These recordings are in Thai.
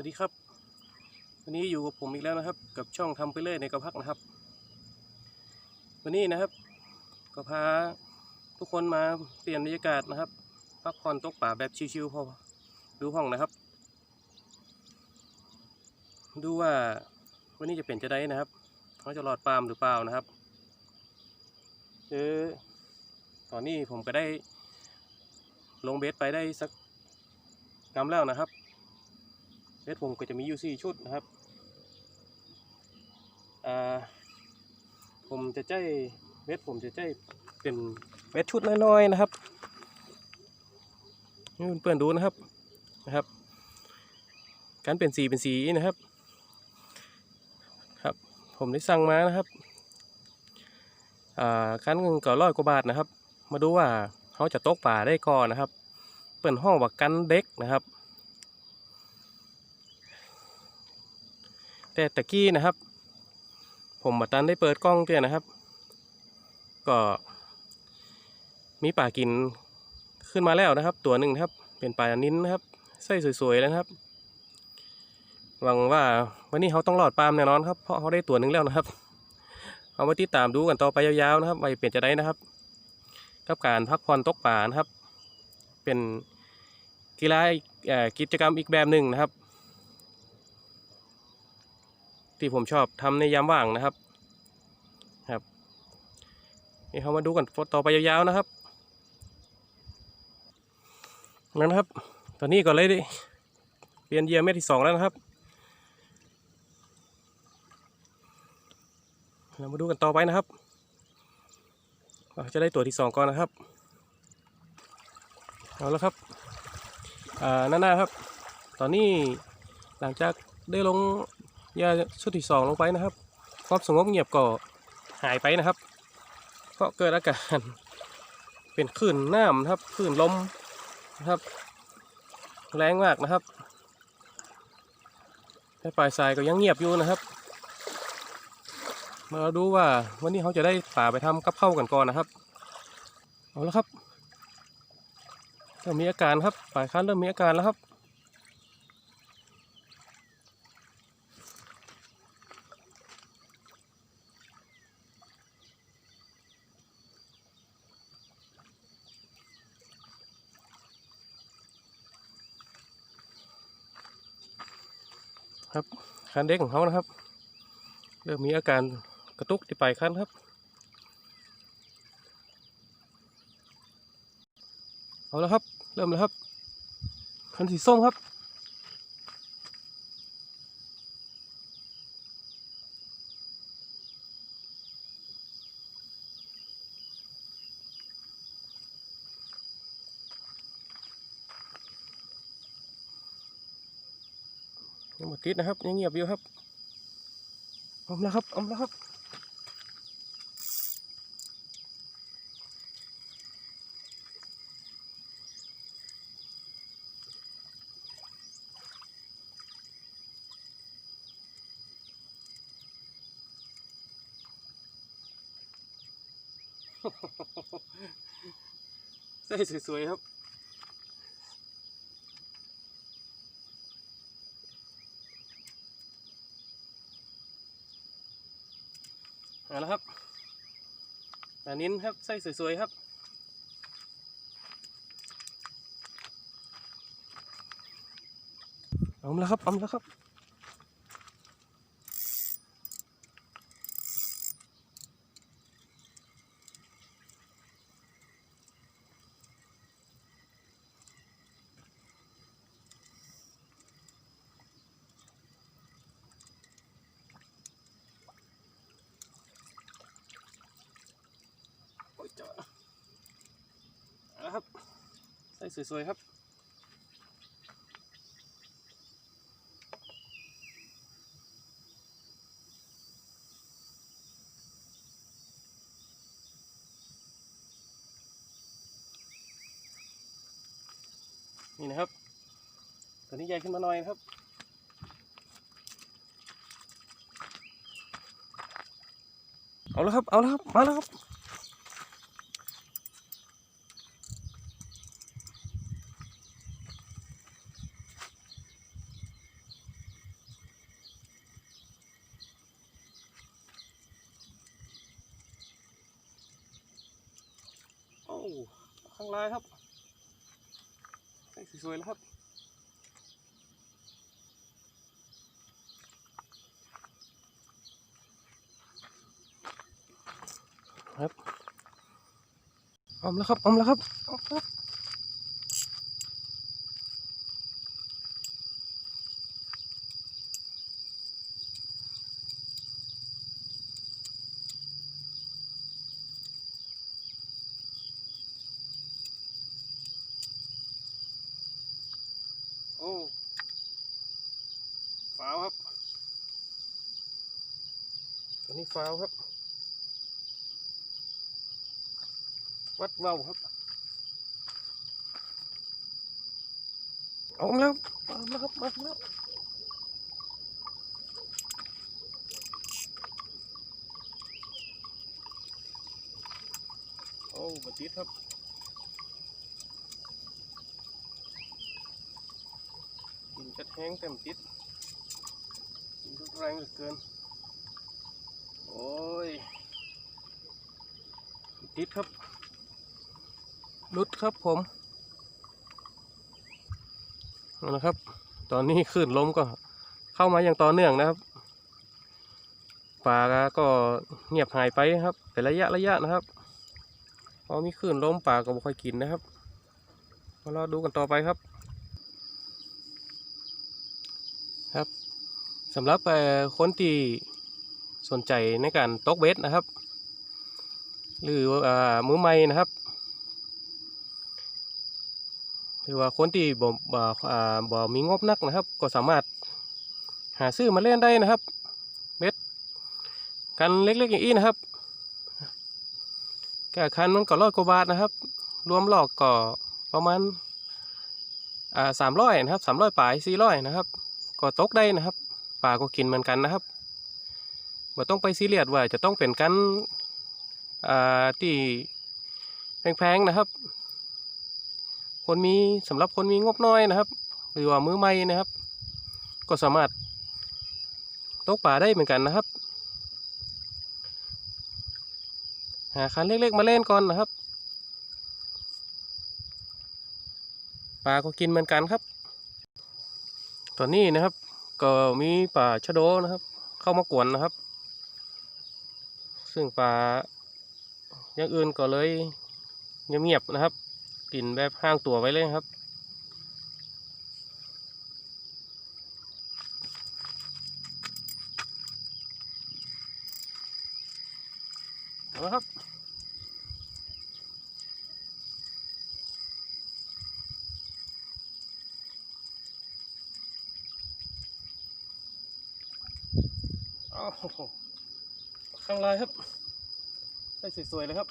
วัสดีครับวันนี้อยู่กับผมอีกแล้วนะครับ กับช่องทำไปเรื่อยในกระพักนะครับ วันนี้นะครับ ก็พาทุกคนมาเปลี่ยนบรรยากาศนะครับ พักผ่อนตกป่าแบบชิวๆพอดูห้องนะครับ ดูว่าวันนี้จะเป็นจะได้นะครับเขาจะรอดปาล์มหรือเปล่านะครับคือตอนนี้ผมก็ได้ลงเบสไปได้สักกำแล้วนะครับ เบสผมก็จะมีอยู่ 4 ชุดนะครับอ่าผมจะใจเบสผมจะใจเป็นเบสชุดน้อยๆนะครับให้เพื่อนๆดูนะครับนะครับ การเป็นสีเป็นสีนะครับครับ ผมได้สั่งมานะครับอ่าคันเงินเก่าร้อยกว่าบาทนะครับ มาดูว่าเขาจะตกป่าได้ก่อนนะครับ เปิดห้องว่ากันเด็กนะครับ แต่ตะกี้นะครับ ผมมาตันได้เปิดกล้องเตี้ยนะครับ ก็ มีป่ากินขึ้นมาแล้วนะครับ ตัวหนึ่งครับ เป็นป่านิ้นนะครับไส้สวยๆแล้วครับ หวังว่าวันนี้เขาต้องรอดปาล์มแน่นอนครับ เพราะเขาได้ตัวหนึ่งแล้วนะครับ เอามาติดตามดูกันต่อไปยาวๆนะครับไปเปลี่ยนจะได้นะครับ กับการพักผ่อนตกป่านะครับ เป็นกีฬากิจกรรมอีกแบบหนึ่งนะครับ ที่ผมชอบทำในยามว่างนะครับ ครับนี่เขามาดูกันต่อไปยาวๆนะครับนั่นครับ ตอนนี้ก็เลยด้เปลี่ยนเยียร์เม็ดที่สองแล้วนะครับ เรามาดูกันต่อไปนะครับว่าจะได้ตัวที่สองก่อนนะครับเอาแล้วครับอ่าหน้าๆครับ ตอนนี้หลังจากได้ลง ยาชุดที่สองลงไปนะครับ ความสงบเงียบก็หายไปนะครับก็เกิดอาการเป็นคลื่นน้ำนะครับคลื่นลมนะครับ แรงมากนะครับแต่ปลายสายก็ยังเงียบอยู่นะครับ มาดูว่าวันนี้เขาจะได้ป่าไปทำกับเข้าวกันก่อนนะครับเอาแล้วครับเริ่มมีอาการครับฝ่ายค้านเริ่มมีอาการแล้วครับ ครับคันเด็กของเขานะครับ เริ่มมีอาการกระตุกที่ปลายคันครับเอาแล้วครับ เริ่มแล้วครับคันสีส้มครับ ยังหมดติดนะครับยังเงียบอยู่ครับอาแล้วครับอาแล้วครับใส่สวยๆครับ เอาละครับอันนี้ครับไส้สวยๆครับเอาละครับเอาละครับ โอ้ยจ้าเอาละครับไส้สวยๆครับนี่นะครับ ตัวนี้ใหญ่ขึ้นมาหน่อยนะครับ เอาแล้วครับ เอาแล้วครับ มาแล้วครับ ข้างลายครับใส่สวยๆแล้วครับครับออมแล้วครับออมแล้วครับอมแล้ว อ้ฟาวครับ ตัวนี้ฟาวครับ วัดเว้าครับเอาแล้วเอาแล้วครับมาแล้วโอ้บัติดครับกิน จัดแห้งเต็มติดกินแรงเหลือเกิน โอ้ย ติดครับรุดครับผมเอาละครับ ตอนนี้คลื่นลมก็เข้ามาอย่างต่อเนื่องนะครับป่าก็เงียบหายไปครับ เป็นระยะระยะนะครับพอมีคลื่นลมป่าก็บ่ค่อยกินนะครับมารอดูกันต่อไปครับ สำหรับคนที่สนใจในการตกเบ็ดนะครับ หรือมือใหม่นะครับ หรือว่าคนที่บ่บ่อ่าบ่มีงบนักนะครับ ก็สามารถหาซื้อมาเล่นได้นะครับเบ็ดกันเล็กๆอย่างนี้นะครับแก่คันมันก็ร้อยกว่าบาทนะครับ รวมหลอกก็ประมาณสามร้อยนะครับสามร้อยปลายสี่ร้อยนะครับ ก็ตกได้นะครับ ปลาก็กินเหมือนกันนะครับบ่ต้องไปซีเรียสว่าจะต้องเป็นกันอ่าที่แพงๆนะครับ คนมีสำหรับคนมีงบน้อยนะครับ หรือว่ามือใหม่นะครับ ก็สามารถตกป่าได้เหมือนกันนะครับหาคันเล็กๆมาเล่นก่อนนะครับปลาก็กินเหมือนกันครับ ตอนนี้นะครับ ก็มีป่าชะโดนะครับ เข้ามากวนนะครับ ซึ่งป่าอย่างอื่นก็เลยเงียบๆนะครับกลิ่นแบบห้างตัวไว้เลยครับ เอาละครับ ข้างลายครับได้สวยๆเลยครับ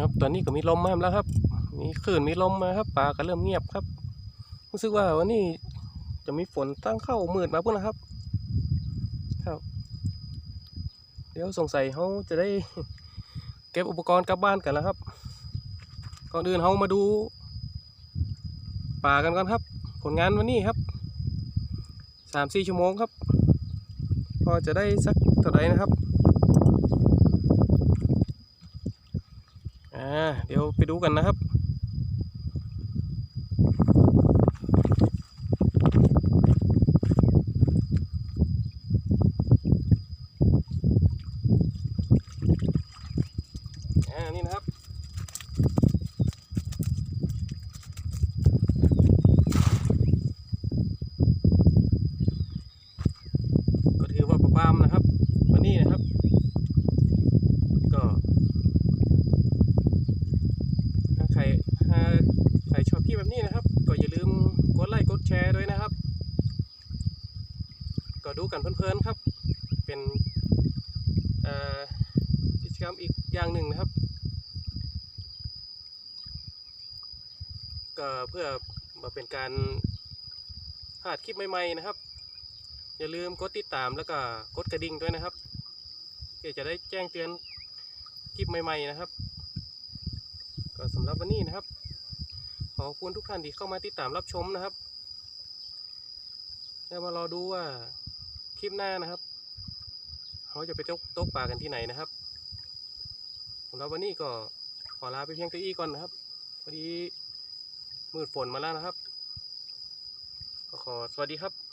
ครับ ตอนนี้ก็มีลมมาแล้วครับ มีคลื่นมีลมมาครับป่าก็เริ่มเงียบครับ รู้สึกว่าวันนี้จะมีฝนตั้งเข้ามืดมาพุ่นนะครับ ครับ เดี๋ยวสงสัยเขาจะได้เก็บอุปกรณ์กลับบ้านกันแล้วครับก่อนอื่นเขามาดูป่ากันก่อนครับ ผลงานวันนี้ครับสามสี่ชั่วโมงครับ พอจะได้สักเท่าไหร่นะครับ อ่า เดี๋ยวไปดูกันนะครับ ด้วยนะครับ กันเพลินๆครับ เป็นเอ่อกิจกรรมอีกอย่างหนึ่งนะครับก็เพื่อมาเป็นการพลาดคลิปใหม่ๆนะครับ อย่าลืมกดติดตามแล้วก็กดกระดิ่งด้วยนะครับเพื่อจะได้แจ้งเตือนคลิปใหม่ๆนะครับ ก็สำหรับวันนี้นะครับ ขอบคุณทุกท่านที่เข้ามาติดตามรับชมนะครับแล้วมารอดูว่า คลิปหน้านะครับเขาจะไปตกตกปลากันที่ไหนนะครับสำหรับวันนี้ก็ขอลาไปเพียงเท่านี้ก่อนนะครับพอดีมืดฝนมาแล้วนะครับ ก็ขอสวัสดีครับ